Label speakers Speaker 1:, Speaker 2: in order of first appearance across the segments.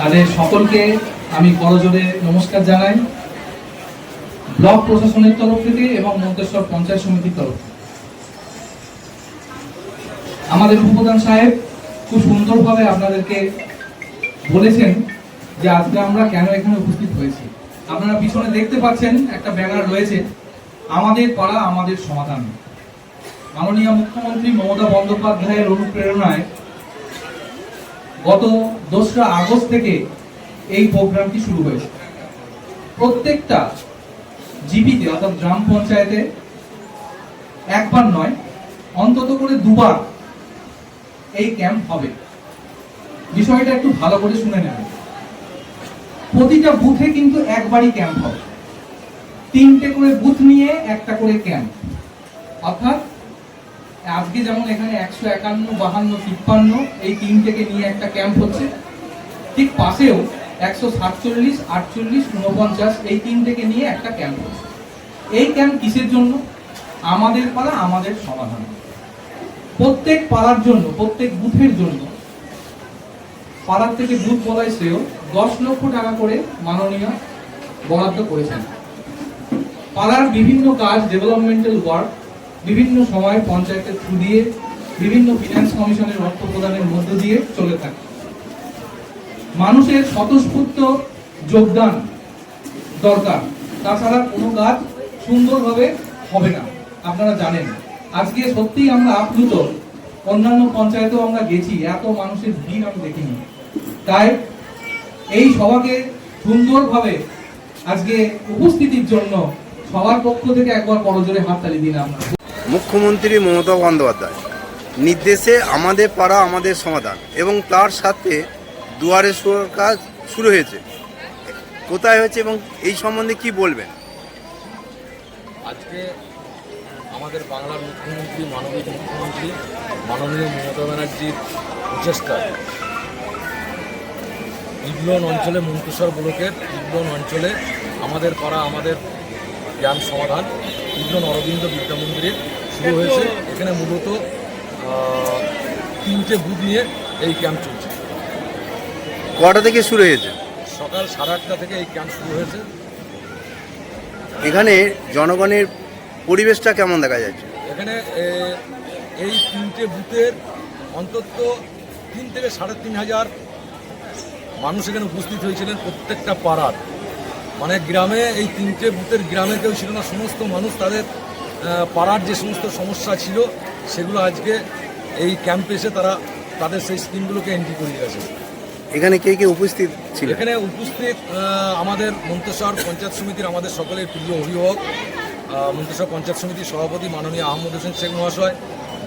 Speaker 1: তাদের সকলকে আমি করজোরে নমস্কার জানাই। ব্লক প্রশাসনের তরফ থেকে এবং মন্তেশ্বর পঞ্চায়েত সমিতির তরফ। আমাদের উপপ্রধান সাহেব খুব সুন্দরভাবে আপনাদেরকে বলেছেন যে আজকে আমরা কেন এখানে উপস্থিত হয়েছি। আপনারা পিছনে দেখতে পাচ্ছেন একটা ব্যানার রয়েছে, আমাদের পাড়া, আমাদের সমাধান। মাননীয় মুখ্যমন্ত্রী মমতা বন্দ্যোপাধ্যায়ের অনুপ্রেরণায় গত দোসরা আগস্ট থেকে এই প্রোগ্রামটি শুরু হয়েছে। প্রত্যেকটা জিপিতে, অর্থাৎ গ্রাম পঞ্চায়েতে একবার নয়, অন্তত করে দুবার এই ক্যাম্প হবে। বিষয়টা একটু ভালো করে শুনে নেবেন। প্রতিটা বুথে কিন্তু একবারই ক্যাম্প হবে। তিনটে করে বুথ নিয়ে একটা করে ক্যাম্প। অর্থাৎ আজকে যেমন এখানে একশো একান্ন, বাহান্ন, তিপ্পান্ন, এই তিনটেকে নিয়ে একটা ক্যাম্প হচ্ছে। ঠিক পাশেও একশো সাতচল্লিশ, আটচল্লিশ উনপঞ্চাশ এই তিনটেকে নিয়ে একটা ক্যাম্প হচ্ছে। এই ক্যাম্প কিসের জন্য? আমাদের পাড়া আমাদের সমাধান। প্রত্যেক পাড়ার জন্য, প্রত্যেক বুথের জন্য পাড়ার থেকে বুথ বলাই শ্রেয়, দশ লক্ষ টাকা করে মাননীয় বরাদ্দ করেছেন। পাড়ার বিভিন্ন কাজ ডেভেলপমেন্টাল ওয়ার্ক বিভিন্ন সময় পঞ্চায়েতের থ্রু দিয়ে বিভিন্ন ফিনান্স কমিশনের অর্থ প্রদানের মধ্য দিয়ে চলে থাকে। মানুষের স্বতঃস্ফূর্ত যোগদান দরকার। তাছাড়া কোনো কাজ সুন্দরভাবে হবে না, আপনারা জানেন। আজকে সত্যিই আমরা আপ্লুত। অন্যান্য পঞ্চায়েতেও আমরা গেছি, এত মানুষের ভিড় আমি দেখিনি। তাই এই সভাকে সুন্দরভাবে আজকে উপস্থিতির জন্য সবার পক্ষ থেকে একবার করজোরে হাততালি দিন আমরা
Speaker 2: মুখ্যমন্ত্রী মমতা বন্দ্যোপাধ্যায়। নির্দেশে আমাদের পাড়া আমাদের সমাধান এবং তার সাথে দুয়ারে সরকার কাজ শুরু হয়েছে। কোথায় হয়েছে এবং এই সম্বন্ধে কি বলবেন?
Speaker 3: আজকে আমাদের বাংলার মুখ্যমন্ত্রী মানবিক মুখ্যমন্ত্রী, মাননীয় মমতা ব্যানার্জির প্রচেষ্টায় ইগলন অঞ্চলে মন্তেশ্বর ব্লকের ইগলন অঞ্চলে আমাদের পাড়া আমাদের জ্ঞান সমাধান ইগলন অরবিন্দ বিদ্যা মন্দিরে শুরু হয়েছে। এখানে মূলত তিনটে বুথ নিয়ে এই ক্যাম্প চলছে।
Speaker 2: কটা থেকে শুরু হয়েছে?
Speaker 3: সকাল সাড়ে আটটা থেকে এই ক্যাম্প শুরু হয়েছে।
Speaker 2: এখানে জনগণের পরিবেশটা কেমন দেখা যাচ্ছে?
Speaker 3: এখানে এই তিনটে বুথের অন্তত তিন থেকে সাড়ে তিন হাজার মানুষ এখানে উপস্থিত হয়েছিলেন প্রত্যেকটা পাড়ার। মানে গ্রামে এই তিনটে বুথের গ্রামে কেউ ছিল না সমস্ত মানুষ তাদের পাড়ার যে সমস্ত সমস্যা ছিল সেগুলো আজকে এই ক্যাম্পে এসে তারা তাদের সেই স্কিমগুলোকে এন্ট্রি করে গেছে
Speaker 2: এখানে কে কে উপস্থিত ছিল
Speaker 3: এখানে উপস্থিত আমাদের মন্তেশ্বর পঞ্চায়েত সমিতির আমাদের সকলের প্রিয় অভিভাবক আহ, মন্তেশ্বর পঞ্চায়েত সমিতির সভাপতি মাননীয় আহমদ হোসেন শেখ মহাশয়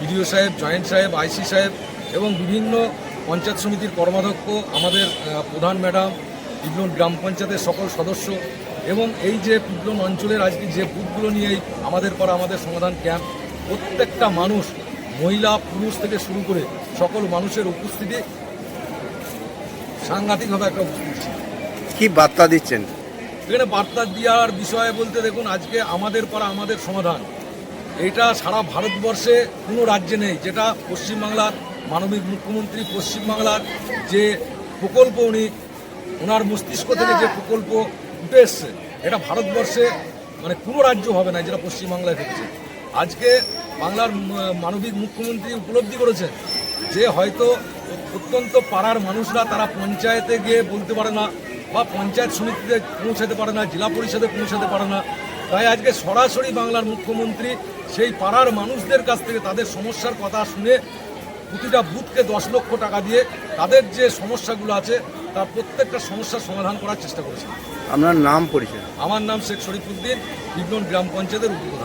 Speaker 3: বিডিও সাহেব জয়েন্ট সাহেব আইসি সাহেব এবং বিভিন্ন পঞ্চায়েত সমিতির কর্মাধ্যক্ষ আমাদের প্রধান ম্যাডাম বিভিন্ন গ্রাম পঞ্চায়েতের সকল সদস্য এবং এই যে পিপলন অঞ্চলের আজকে যে বুথগুলো নিয়েই আমাদের পাড়া আমাদের সমাধান ক্যাম্প প্রত্যেকটা মানুষ মহিলা পুরুষ থেকে শুরু করে সকল মানুষের উপস্থিতি সাংঘাতিকভাবে একটা উপস্থিতি।
Speaker 2: কি বার্তা দিচ্ছেন?
Speaker 3: এখানে বার্তা দেওয়ার বিষয়ে বলতে দেখুন আজকে আমাদের পাড়া আমাদের সমাধান। এটা সারা ভারতবর্ষে কোনো রাজ্যে নেই যেটা পশ্চিমবাংলার মানবিক মুখ্যমন্ত্রী পশ্চিমবাংলার যে প্রকল্প উনি ওনার মস্তিষ্ক থেকে যে প্রকল্প উঠে এসছে এটা ভারতবর্ষে মানে কোনো রাজ্য হবে না, যেটা পশ্চিমবাংলায় হচ্ছে আজকে বাংলার মানবিক মুখ্যমন্ত্রী উপলব্ধি করেছেন যে হয়তো অত্যন্ত পাড়ার মানুষরা তারা পঞ্চায়েতে গিয়ে বলতে পারে না বা পঞ্চায়েত সমিতিতে পৌঁছাতে পারে না, জেলা পরিষদে পৌঁছাতে পারে না। তাই আজকে সরাসরি বাংলার মুখ্যমন্ত্রী সেই পাড়ার মানুষদের কাছ থেকে তাদের সমস্যার কথা শুনে প্রতিটা বুথকে দশ লক্ষ টাকা দিয়ে তাদের যে সমস্যাগুলো আছে তার প্রত্যেকটা সমস্যার সমাধান করার চেষ্টা করেছে।
Speaker 2: আপনার নাম পরিচয়?
Speaker 3: আমার নাম শেখ শরীফুদ্দিন বিপ্লন গ্রাম পঞ্চায়েতের উপপ্রধান